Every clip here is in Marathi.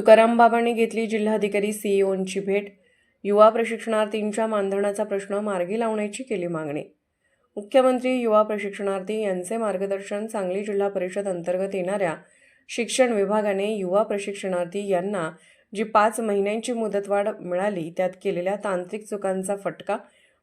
तुकाराम बाबांनी घेतली जिल्हाधिकारी सीईओंची भेट. युवा प्रशिक्षणार्थींच्या मानधनाचा प्रश्न मार्गी लावण्याची केली मागणी. मुख्यमंत्री युवा प्रशिक्षणार्थी यांचे मार्गदर्शन सांगली जिल्हा परिषद अंतर्गत येणाऱ्या शिक्षण विभागाने युवा प्रशिक्षणार्थी यांना जी पाच महिन्यांची मुदतवाढ मिळाली त्यात केलेल्या तांत्रिक चुकांचा फटका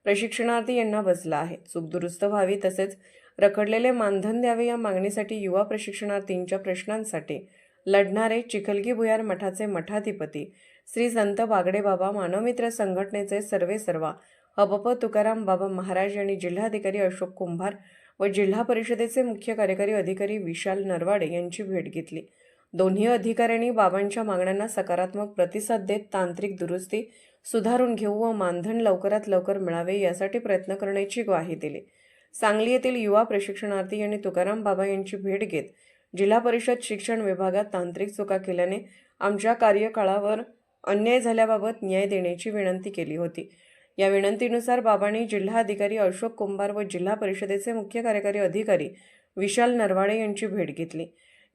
प्रशिक्षणार्थी यांना बसला आहे. चूक दुरुस्त व्हावी तसेच रखडलेले मानधन द्यावे या मागणीसाठी युवा प्रशिक्षणार्थींच्या प्रश्नांसाठी लढणारे चिखलगी भुयार मठाचे मठाधिपती श्री संत बागडे बाबा मानवमित्र संघटनेचे सर्वे सर्वा अबप तुकाराम बाबा महाराज यांनी जिल्हाधिकारी अशोक कुंभार व जिल्हा परिषदेचे मुख्य कार्यकारी अधिकारी विशाल नरवाडे यांची भेट घेतली. दोन्ही अधिकाऱ्यांनी बाबांच्या मागण्यांना सकारात्मक प्रतिसाद देत तांत्रिक दुरुस्ती सुधारून घेऊ व मानधन लवकरात लवकर मिळावे यासाठी प्रयत्न करण्याची ग्वाही दिली. सांगली येथील युवा प्रशिक्षणार्थी यांनी तुकाराम बाबा यांची भेट घेत जिल्हा परिषद शिक्षण विभागात तांत्रिक चुका केल्याने आमच्या कार्यकाळावर अन्याय झाल्याबाबत न्याय देण्याची विनंती केली होती. या विनंतीनुसार बाबांनी जिल्हाधिकारी अशोक कुंभार व जिल्हा परिषदेचे मुख्य कार्यकारी अधिकारी विशाल नरवाडे यांची भेट घेतली.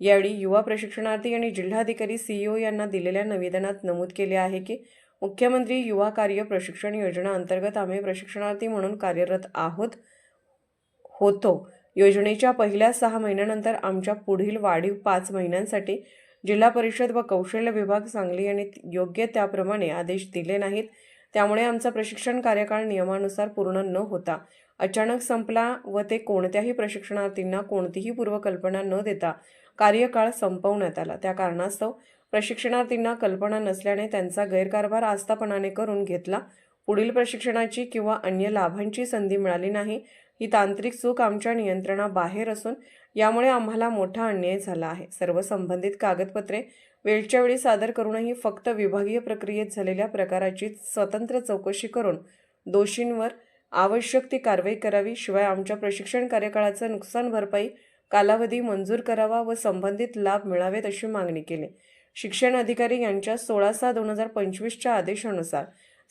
यावेळी युवा प्रशिक्षणार्थी आणि जिल्हाधिकारी सीईओ यांना दिलेल्या निवेदनात नमूद केले आहे की मुख्यमंत्री युवा कार्य प्रशिक्षण योजना अंतर्गत आम्ही प्रशिक्षणार्थी म्हणून कार्यरत आहोत होतो. योजनेच्या पहिल्या सहा महिन्यानंतर आमच्या पुढील वाढीव पाच महिन्यांसाठी जिल्हा परिषद व कौशल्य विभाग सांगली यांनी योग्य त्याप्रमाणे आदेश दिले नाहीत. त्यामुळे आमचा प्रशिक्षण कार्यकाळ नियमानुसार पूर्ण न होता अचानक संपला व ते कोणत्याही प्रशिक्षणार्थींना कोणतीही पूर्वकल्पना न देता कार्यकाळ संपवण्यात आला. त्या कारणास्तव प्रशिक्षणार्थींना कल्पना नसल्याने त्यांचा गैरकारभार आस्थापनाने करून घेतला. पुढील प्रशिक्षणाची किंवा अन्य लाभांची संधी मिळाली नाही ही तांत्रिक चूक आमच्या नियंत्रणाबाहेर असून यामुळे आम्हाला मोठा अन्याय झाला आहे. सर्व संबंधित कागदपत्रे वेळच्या वेळी सादर करूनही फक्त विभागीय प्रक्रियेत झालेल्या प्रकाराची स्वतंत्र चौकशी करून दोषींवर आवश्यक ती कारवाई करावी शिवाय आमच्या प्रशिक्षण कार्यकाळाचं नुकसान भरपाई कालावधी मंजूर करावा व संबंधित लाभ मिळावेत अशी मागणी केली. शिक्षण अधिकारी यांच्या सोळा सहा दोन हजार पंचवीसच्या आदेशानुसार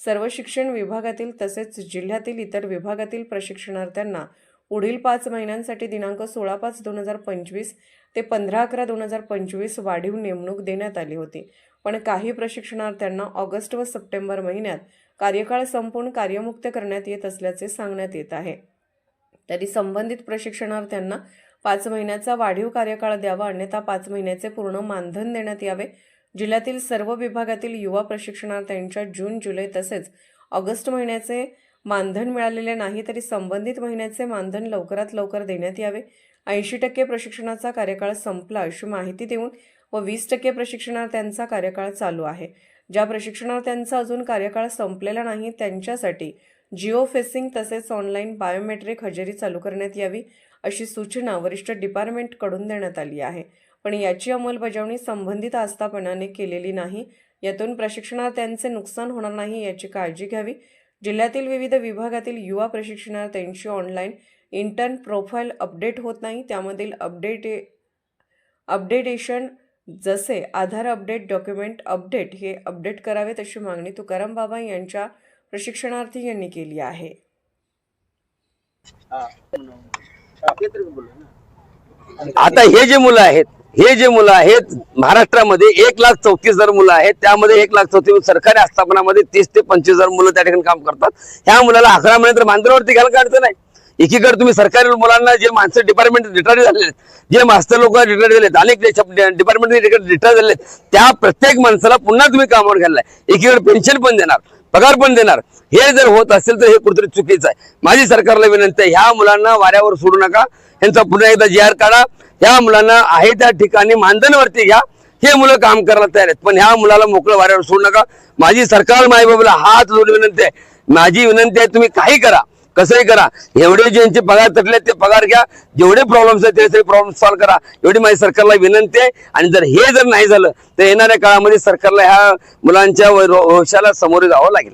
सर्व शिक्षण विभागातील तसेच जिल्ह्यातील इतर विभागातील प्रशिक्षणार्थ्यांना पुढील पाच महिन्यांसाठी दिनांक सोळा पाच दोन हजार पंचवीस ते पंधरा अकरा दोन हजार पंचवीस वाढीव नेमणूक देण्यात आली होती. पण काही प्रशिक्षणार्थ्यांना ऑगस्ट व सप्टेंबर महिन्यात कार्यकाळ संपूर्ण कार्यमुक्त करण्यात येत असल्याचे सांगण्यात येत आहे. तरी संबंधित प्रशिक्षणार्थ्यांना पाच महिन्याचा वाढीव कार्यकाळ द्यावा अन्यथा पाच महिन्याचे पूर्ण मानधन देण्यात यावे जिल्ह्यातील सर्व विभागातील युवा प्रशिक्षणार्थ्यांच्या जून जुलै तसेच ऑगस्ट महिन्याचे मानधन मिळालेले नाही तरी संबंधित महिन्याचे मानधन लवकरात लवकर देण्यात यावे. ऐंशी टक्के प्रशिक्षणाचा कार्यकाळ संपला अशी माहिती देऊन व वीस टक्के प्रशिक्षणार्थ्यांचा कार्यकाळ चालू आहे. ज्या प्रशिक्षणार्थ्यांचा अजून कार्यकाळ संपलेला नाही त्यांच्यासाठी जिओ फेसिंग तसेच ऑनलाईन बायोमेट्रिक हजेरी चालू करण्यात यावी अशी सूचना वरिष्ठ डिपार्टमेंटकडून देण्यात आली आहे. पण याची अंमलबजावणी संबंधित आस्थापनाने केलेली नाही. यातून प्रशिक्षणार्थ्यांचे नुकसान होणार नाही याची काळजी घ्यावी. जिल्ह्यातील विविध विभागातील युवा प्रशिक्षणार्थ्यांची ऑनलाईन इंटर्न प्रोफाईल अपडेट होत नाही. त्यामधील अपडेट अपडेटेशन जसे आधार अपडेट डॉक्युमेंट अपडेट हे अपडेट करावेत अशी मागणी तुकाराम बाबा यांच्या प्रशिक्षणार्थी यांनी केली आहे. आता हे जे मुलं आहेत हे जे मुलं आहेत महाराष्ट्रामध्ये एक लाख चौतीस हजार मुलं आहेत. त्यामध्ये एक लाख चौतीस सरकारी आस्थापनामध्ये तीस ते पंचवीस हजार मुलं त्या ठिकाणी काम करतात. ह्या मुलाला अकरा महिने तर मांजरावरती घ्यायला काढतं नाही एकीकडे तुम्ही सरकारी मुलांना जे माणसं डिपार्टमेंट रिटायर झालेले आहेत जे मास्टर लोक रिटायर झालेत अनेक डिपार्टमेंट रिटायर झालेत त्या प्रत्येक माणसाला पुन्हा तुम्ही कामावर घाललाय एकीकडे पेन्शन पण देणार पगार पण देणार. हे जर होत असेल तर हे कुठेतरी चुकीचं आहे. माझी सरकारला विनंती आहे ह्या मुलांना वाऱ्यावर सोडू नका. यांचा पुन्हा एकदा जी आर काढा. ह्या मुलांना आहे त्या ठिकाणी मानधनवरती घ्या. हे मुलं काम करायला तयार आहेत. पण ह्या मुलाला मोकळं वाऱ्यावर सोडू नका. माझी सरकार माईबाबूला हात जोडून विनंती आहे. माझी विनंती आहे तुम्ही काही करा. कसंही करा. एवढे ज्यांचे पगार तटले ते पगार घ्या. जेवढे प्रॉब्लेम्स आहेत ते प्रॉब्लेम सॉल्व्ह करा. एवढी माझी सरकारला विनंती आहे. आणि जर हे जर नाही झालं तर येणाऱ्या काळामध्ये सरकारला ह्या मुलांच्या वैशाला सामोरे जावं लागेल.